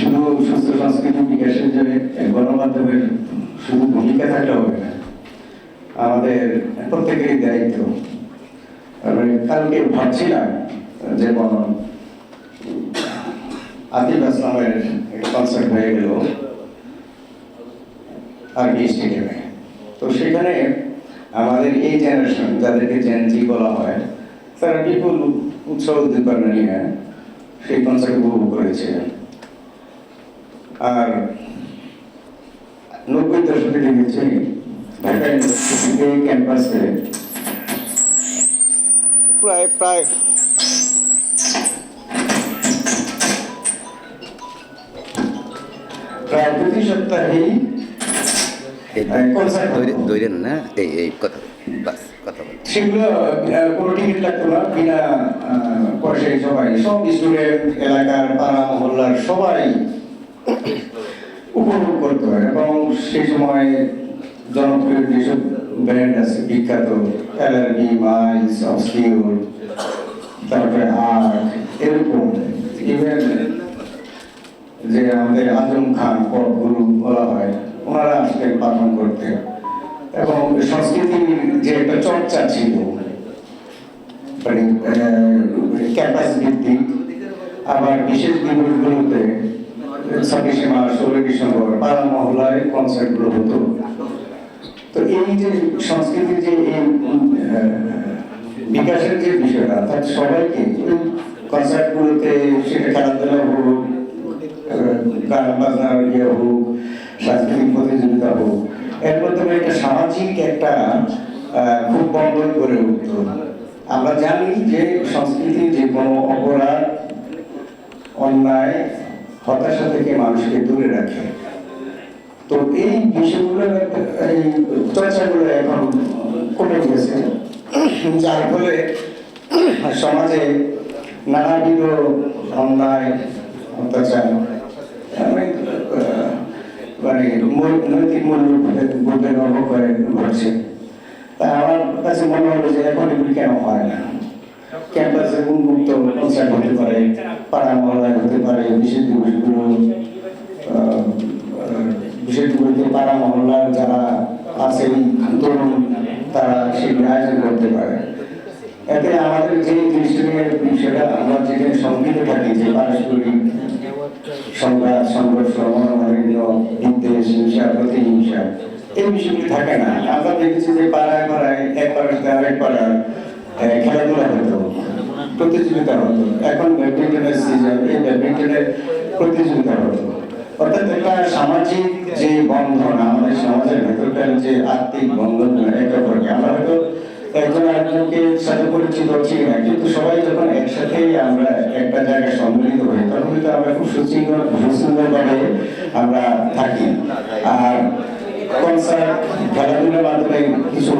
শুধু সুস্থ সংস্কৃতি বিকাশের জন্য গণমাধ্যমের শুধু ভূমিকা থাকলে হবে না। আমাদের প্রত্যেকেরই দায়িত্ব। কালকে ভাবছিলাম যেমন আতিফ আসলামের একটা কনসার্ট হয়ে গেল আরবি স্টেডিয়ামে। তো সেখানে আমাদের এই জেনারেশন যাদেরকে জেনজি বলা হয়, তারা বিপুল উৎসাহ উদ্দীপনা নিয়ে সেই কনসার্ট উপভোগ করেছিলেন আর নব্বই দশকে দেখেছি ঢাকা ইউনিভার্সিটিতে ক্যাম্পাসে প্রায় প্রায়। প্রায় প্রতি সপ্তাহেই। দৈরেন না এই এই কথা বাস কথা বল। সেগুলো কোনো টিকিট লাগতো না বিনা আহ, পয়সায় সবাই সব স্টুডেন্ট এলাকার পাড়া মহল্লার সবাই উপভোগ করতো এবং সেই সময় জনপ্রিয় যেসব ব্র্যান্ড আছে, বিখ্যাত এলআরবি মাইস অবসকিউর, তারপরে আর্ট, এরকম ইভেন যে আমাদের আজম খান পটগুরু বলা হয়, ওনারা আসতেন পারফর্ম করতে। এবং সংস্কৃতির যে একটা চর্চা ছিল মানে ক্যাম্পাস ভিত্তিক আবার বিশেষ দিবসগুলোতে ছাব্বিশে মার্চ ষোলোই ডিসেম্বর পাড়া মহল্লায় কনসার্টগুলো হতো তো এই যে সংস্কৃতির যে এই বিকাশের যে বিষয়টা অর্থাৎ সবাইকে কনসার্টগুলোতে সেটা খেলাধুলা হোক গান বাজনার ইয়ে হোক সাংস্কৃতিক প্রতিযোগিতা হোক এর মাধ্যমে একটা সামাজিক একটা খুব বন্ধন গড়ে উঠতো আমরা জানি যে সংস্কৃতি যে কোনো অপরাধ অন্যায় হতাশা থেকে মানুষকে দূরে রাখে। তো এই বিষয়গুলো এই চর্চাগুলো এখন কমে গেছে যার ফলে সমাজে নানাবিধ অন্যায় অত্যাচার মানে, নৈতিক মূল্যবোধের ঘটছে। তা আমার কাছে মনে হলো যে এখন এগুলি কেন হয় না? ক্যাম্পাসে উন্মুক্ত কনসার্ট হতে পারে, পাড়া মহল্লায় হতে পারে বিশেষ দিবসগুলো বিশেষ দিবসে পাড়া মহল্লার যারা আছে তরুণ তারা সেগুলো আয়োজন করতে পারে। এতে আমাদের যে দৃষ্টির বিষয়টা আমরা যেখানে সংগীত থাকি, যে পারস্পরিক সংঘাত সংঘর্ষ, মনোমালিন্য, বিদ্বেষ, হিংসা, প্রতিহিংসা, এই বিষয়গুলি থাকে না। আমরা দেখেছি যে পাড়ায় পাড়ায় এক পাড়ার আরেক হতো প্রতিযোগিতা হতো এখন ব্যাডমিন্টনের সিজন এই ব্যাডমিন্টনের প্রতিযোগিতা হতো অর্থাৎ একটা সামাজিক যে বন্ধন, আমাদের সমাজের ভেতরকার যে আর্থিক বন্ধন একে অপরকে আমরা হয়তো একজন আরেকজনকে সাথে পরিচিত হচ্ছি না কিন্তু সবাই যখন একসাথে আমরা একটা জায়গায় সম্মিলিত হই, তখন কিন্তু আমরা খুব সুশৃঙ্খল সুশৃঙ্খলভাবে আমরা থাকি। আর কনসার্ট খেলাধুলার মাধ্যমে কিছু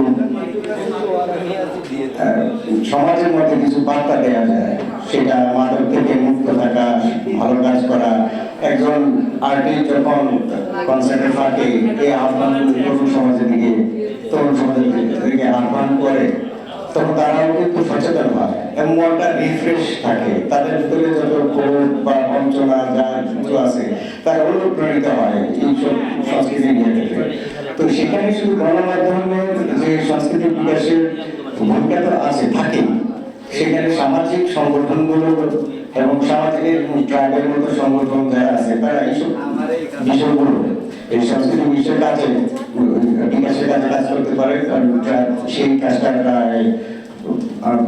সমাজের মধ্যে বার্তা দেওয়া যায়, সেটা মাদক থেকে মুক্ত থাকা, ভালো কাজ করা। একজন আর্টিস্ট যখন কনসার্টের ফাঁকে এই আহ্বান তরুণ সমাজের দিকে, তরুণ সমাজের দিকে আহ্বান করে, তখন তারাও কিন্তু সচেতন হয়। এবং মনটা রিফ্রেশ থাকে। তাদের ভিতরে যত ক্ষোভ বা বঞ্চনা যা কিছু আছে, তারা অনুপ্রাণিত হয় এইসব সংস্কৃতি নিয়ে। থেকে তো সেখানে শুধু গণমাধ্যমের যে সংস্কৃতি বিকাশের ভূমিকা তো আছে থাকে সেখানে সামাজিক সংগঠনগুলো এবং সামাজিক ট্রাইবের মতো সংগঠন যারা আছে, তারা এইসব বিষয়গুলো, এই সংস্কৃতি বিষয়ের কাজে, বিকাশের কাজে কাজ করতে পারে। সেই কাজটা প্রায়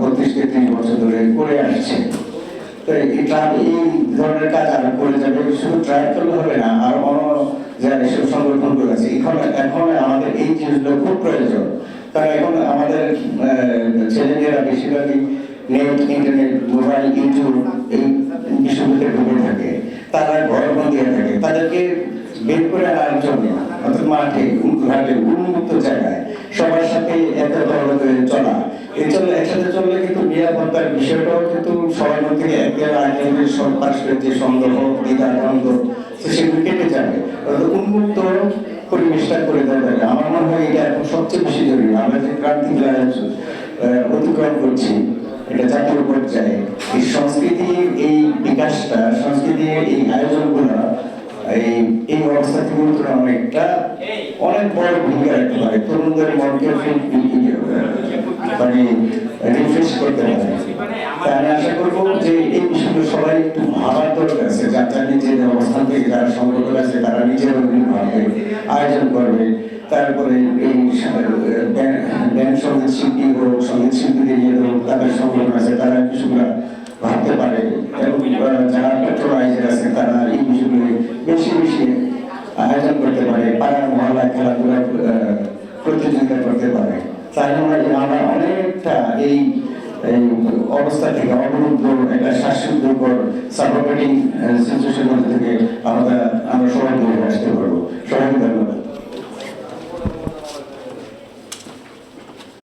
বত্রিশ তেত্রিশ বছর ধরে করে আসছে। ছেলেমেয়েরা বেশিরভাগই নেট ইন্টারনেট, মোবাইল, ইউটিউব এই বিষয়গুলোতে ঢুকে থাকে। তারা ঘর বন্দি হয়ে থাকে। তাদেরকে বের করে আনার জন্য, অর্থাৎ মাঠে, ঘাটে, উন্মুক্ত জায়গায় সবার সাথে এত দলে চলা। এই চলে, একসাথে চললে কিন্তু নিরাপত্তার বিষয়টাও কিন্তু সবার মধ্যে একে আরেকজনের পারস্পরিক যে সন্দেহ দ্বিধা দ্বন্দ্ব সেগুলো কেটে যাবে। উন্মুক্ত পরিবেশটা করে দেওয়া যাবে। আমার মনে হয় এটা এখন সবচেয়ে বেশি জরুরি। আমরা যে ক্রান্তি অতিক্রম করছি এটা জাতীয় পর্যায়ে। এই সংস্কৃতির এই বিকাশটা, সংস্কৃতির এই আয়োজনগুলো, এই এই অবস্থা থেকে উত্তরণ অনেকটা অনেক বড় ভূমিকা রাখতে পারে। তরুণদের মনকে মানে রিফ্রেশ করতে পারে। আমি আশা করব যে এই বিষয়গুলো সবাই একটু ভাবার দরকার আছে। যার যার নিজের অবস্থান থেকে যারা সংগ্রহ আছে তারা নিজের ভাবে আয়োজন করবে। তারপরে সংগীত শিল্পী হোক, সংগীত শিল্পীদের নিয়ে হোক, তাদের সংগ্রহ আছে, তারা বিষয়গুলো ভাবতে পারে। এবং যারা পেট্রোলাইজার আছে, তারা এই বিষয়গুলো বেশি বেশি আয়োজন করতে পারে, পাড়ার খেলাধুলা প্রতিযোগিতা করতে পারে। তাহলে আমরা আমরা অনেকটা এই অবস্থা থেকে অবরুদ্ধ, একটা শ্বাসরুদ্ধকর সাফোকেটিং সিচুয়েশন থেকে